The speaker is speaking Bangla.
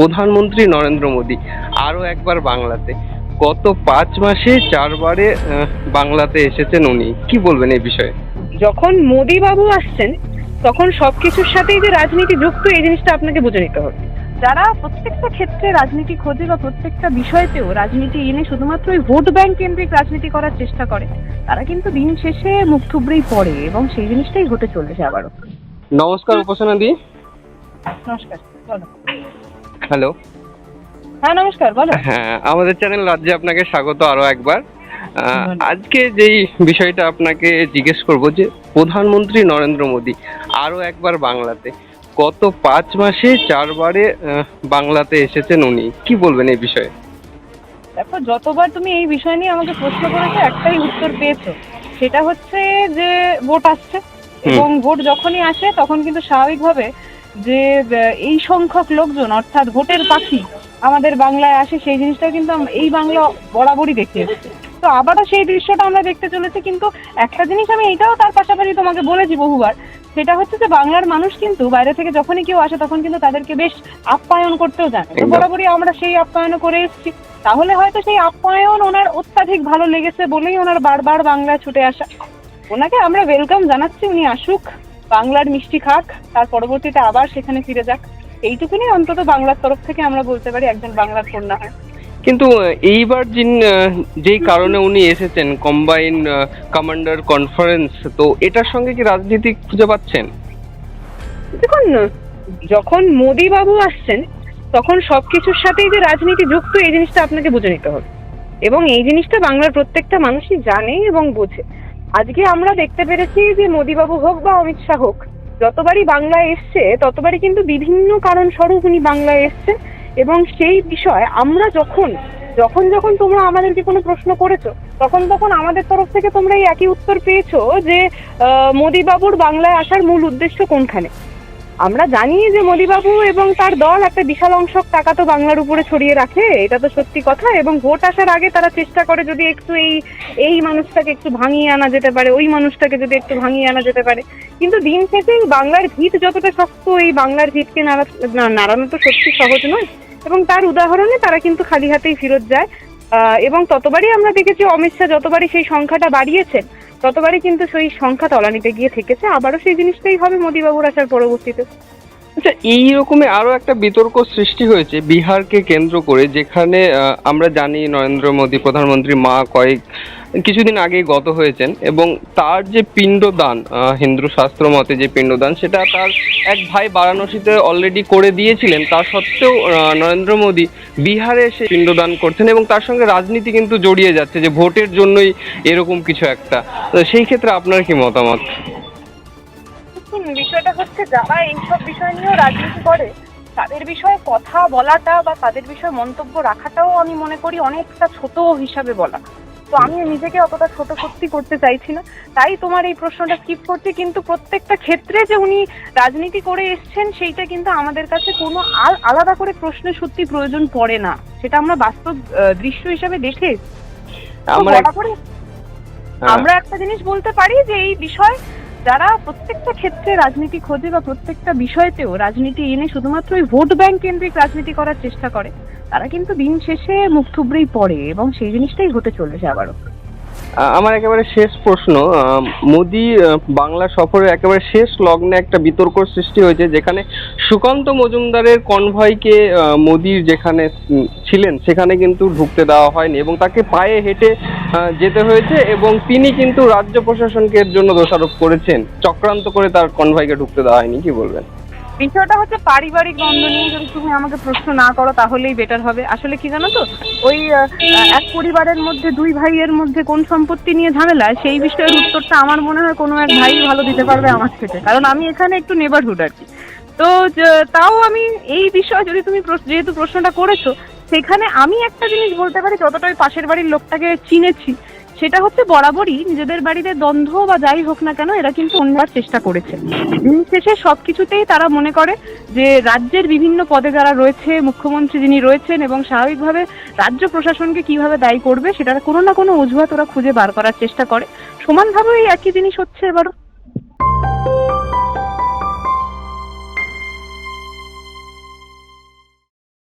প্রধানমন্ত্রী নরেন্দ্র মোদী আরও একবার বাংলাতে। গত পাঁচ মাসে চারবারে বাংলাতে এসেছেন উনি। কি বলবেন এই বিষয়ে? যখন মোদি বাবু আসছেন তখন সবকিছুর সাথেই যে রাজনীতি যুক্ত এই জিনিসটা আপনাকে বুঝে নিতে হবে। যারা প্রত্যেকটা ক্ষেত্রে রাজনীতি খোঁজে বা প্রত্যেকটা বিষয়তেও রাজনীতি এনে শুধুমাত্র ওই ভোট ব্যাংক কেন্দ্রিক রাজনীতি করার চেষ্টা করে তারা কিন্তু দিন শেষে মুখ থুবড়েই পড়ে এবং সেই জিনিসটাই হতে চলেছে আবারও। নমস্কার উপাসনা দি। নমস্কার বলো হ্যালো। হ্যাঁ নমস্কার বলো। হ্যাঁ আমাদের চ্যানেল রাজ্যে আপনাকে স্বাগত আরও একবার। আজকে যেই বিষয়টা আপনাকে জিজ্ঞেস করব যে প্রধানমন্ত্রী নরেন্দ্র মোদী আরও একবার বাংলাতে গত পাঁচ মাসে চারবারে বাংলাতে এসেছেন উনি। কি বলবেন এই বিষয়ে? দেখো যতবার তুমি এই বিষয় নিয়ে আমাকে প্রশ্ন করেছ একটাই উত্তর পেয়েছ। সেটা হচ্ছে যে ভোট আসছে এবং ভোট যখনই আসে তখন কিন্তু স্বাভাবিকভাবে যে এই সংখ্যক লোকজন অর্থাৎ ভোটের পাখি আমাদের বাংলায় আসে সেই জিনিসটা কিন্তু এই বাংলা বরাবরই দেখে এসেছে। তো আবারও সেই দৃশ্যটা আমরা দেখতে চলেছি কিন্তু একটা জিনিস আমি এটাও তার পাশাপাশি তোমাকে বলেছি বহুবার সেটা হচ্ছে যে বাংলার মানুষ কিন্তু বাইরে থেকে যখনই কেউ আসে তখন কিন্তু তাদেরকে বেশ আপ্যায়ন করতেও জানে। তো বরাবরই আমরা সেই আপ্যায়ন করে এসেছি। তাহলে হয়তো সেই আপ্যায়ন ওনার অত্যাধিক ভালো লেগেছে বলেই ওনার বারবার বাংলায় ছুটে আসা। ওনাকে আমরা ওয়েলকাম জানাচ্ছি উনি আসুক। বাংলার মিষ্টি খাক তার পরবর্তীতে আবার সেখানে ফিরে যাক। এইটুকুনি অন্তত বাংলার তরফ থেকে আমরা বলতে পারি একজন বাংলার কন্যা হয় কিন্তু এইবার যিন যেই কারণে উনি এসেছেন কম্বাইন কমান্ডার কনফারেন্স তো এটার সঙ্গে কি রাজনীতি খুঁজে পাচ্ছেন? দেখুন যখন মোদি বাবু আসছেন তখন সবকিছুর সাথেই যে রাজনীতি যুক্ত এই জিনিসটা আপনাকে বুঝে নিতে হবে। এবং এই জিনিসটা বাংলার প্রত্যেকটা মানুষই জানে এবং বোঝে। আজকে আমরা দেখতে পেরেছি যে মোদীবাবু হোক বা অমিত শাহ হোক, যতবারই বাংলায় এসছে, ততবারই কিন্তু বিভিন্ন কারণ স্বরূপ উনি বাংলায় এসছেন এবং সেই বিষয় আমরা যখন যখন যখন তোমরা আমাদেরকে কোনো প্রশ্ন করেছ, তখন তখন আমাদের তরফ থেকে তোমরা এই একই উত্তর পেয়েছ যে মোদীবাবুর বাংলায় আসার মূল উদ্দেশ্য কোনখানে? আমরা জানি যে মোদিবাবু এবং তার দল একটা বিশাল অংশ টাকা তো বাংলার উপরে ছড়িয়ে রাখে, এটা তো সত্যি কথা। এবং ভোট আসার আগে তারা চেষ্টা করে যদি একটু এই এই মানুষটাকে একটু ভাঙিয়ে আনা যেতে পারে, ওই মানুষটাকে যদি একটু ভাঙিয়ে আনা যেতে পারে। কিন্তু দিন শেষে বাংলার ভিত যতটা শক্ত, এই বাংলার ভিতকে নাড়া নাড়ানো তো সত্যি সহজ নয়। এবং তার উদাহরণে তারা কিন্তু খালি হাতেই ফেরত যায়। এবং ততবারই আমরা দেখেছি অমিত শাহ যতবারই সেই সংখ্যাটা বাড়িয়েছেন ততবারই কিন্তু সেই সংখ্যা তলানিতে গিয়ে থেকেছে আবারও সেই জিনিসটাই হবে মোদিবাবুর আসার পরবর্তীতে। আচ্ছা এই রকমই আরও একটা বিতর্ক সৃষ্টি হয়েছে বিহারকে কেন্দ্র করে, যেখানে আমরা জানি নরেন্দ্র মোদী, প্রধানমন্ত্রী মা কয়েক, কিছুদিন আগেই গত হয়েছেন এবং তার যে পিণ্ডদান হিন্দু শাস্ত্র মতে যে পিণ্ডদান, সেটা তার এক ভাই বারাণসীতে অলরেডি করে দিয়েছিলেন। তা সত্ত্বেও নরেন্দ্র মোদী বিহারে এসে পিণ্ডদান করছেন এবং তার সঙ্গে রাজনীতি কিন্তু জড়িয়ে যাচ্ছে যে ভোটের জন্যই এরকম কিছু একটা। সেই ক্ষেত্রে আপনার কি মতামত? দেখুন বিষয়টা হচ্ছে যারা এইসব বিষয় নিয়েও রাজনীতি করে তাদের বিষয়ে কথা বলাটা বা তাদের বিষয়ে মন্তব্য রাখাটাও আমি মনে করি অনেকটা ছোট হিসাবে বলা। তো আমি নিজেকে অতটা ছোট সত্যি করতে চাইছি না। তাই তোমার এই প্রশ্নটা স্কিপ করছি কিন্তু প্রত্যেকটা ক্ষেত্রে যে উনি রাজনীতি করে এসছেন সেইটা কিন্তু আমাদের কাছে কোনো আল- আলাদা করে প্রশ্নের সত্যি প্রয়োজন পড়ে না। সেটা আমরা বাস্তব দৃশ্য হিসাবে দেখে হ্যাঁ। আমরা একটা জিনিস বলতে পারি যে এই বিষয় যারা প্রত্যেকটা ক্ষেত্রে রাজনীতি খোঁজে বা প্রত্যেকটা বিষয়তেও রাজনীতি এনে শুধুমাত্র ওই ভোট ব্যাংক কেন্দ্রিক রাজনীতি করার চেষ্টা করে, তারা কিন্তু দিন শেষে মুখ থুবড়েই পড়ে এবং সেই জিনিসটাই হতে চলেছে আবারও। আমার একেবারে শেষ প্রশ্ন মোদি বাংলা সফরের একেবারে শেষ লগ্নে একটা বিতর্ক সৃষ্টি হয়েছে যেখানে সুকান্ত মজুমদারের কনভয়কে মোদির যেখানে ছিলেন সেখানে কিন্তু ঢুকতে দেওয়া হয়নি এবং তাকে পায়ে হেঁটে যেতে হয়েছে এবং তিনি কিন্তু রাজ্য প্রশাসনকে এর জন্য দোষারোপ করেছেন। চক্রান্ত করে তার কনভয়কে ঢুকতে দেওয়া হয়নি, কি বলবেন? বিষয়টা হচ্ছে পারিবারিক দ্বন্দ্ব নিয়ে যদি তুমি আমাকে প্রশ্ন না করো তাহলেই বেটার হবে। আসলে কি জানো তো, ওই এক পরিবারের মধ্যে দুই ভাইয়ের মধ্যে কোন সম্পত্তি নিয়ে ঝামেলা, সেই বিষয়ের উত্তরটা আমার মনে হয় কোনো এক ভাই ভালো দিতে পারবে আমার থেকে। কারণ আমি এখানে একটু নেবারহুড আর কি। তো তাও আমি এই বিষয়ে যদি তুমি যেহেতু প্রশ্নটা করেছ সেখানে আমি একটা জিনিস বলতে পারি যতটা ওই পাশের বাড়ির লোকটাকে চিনেছি, সেটা হচ্ছে বরাবরই নিজেদের বাড়িতে দ্বন্দ্ব বা যাই হোক না কেন, এরা কিন্তু অন্যবার চেষ্টা করেছে। দিন শেষে সবকিছুতেই তারা মনে করে যে রাজ্যের বিভিন্ন পদে যারা রয়েছে, মুখ্যমন্ত্রী যিনি রয়েছেন এবং স্বাভাবিকভাবে রাজ্য প্রশাসনকে কীভাবে দায়ী করবে, সেটার কোনো না কোনো অজুহাত ওরা খুঁজে বার করার চেষ্টা করে। সমানভাবে একই জিনিস হচ্ছে এবারও।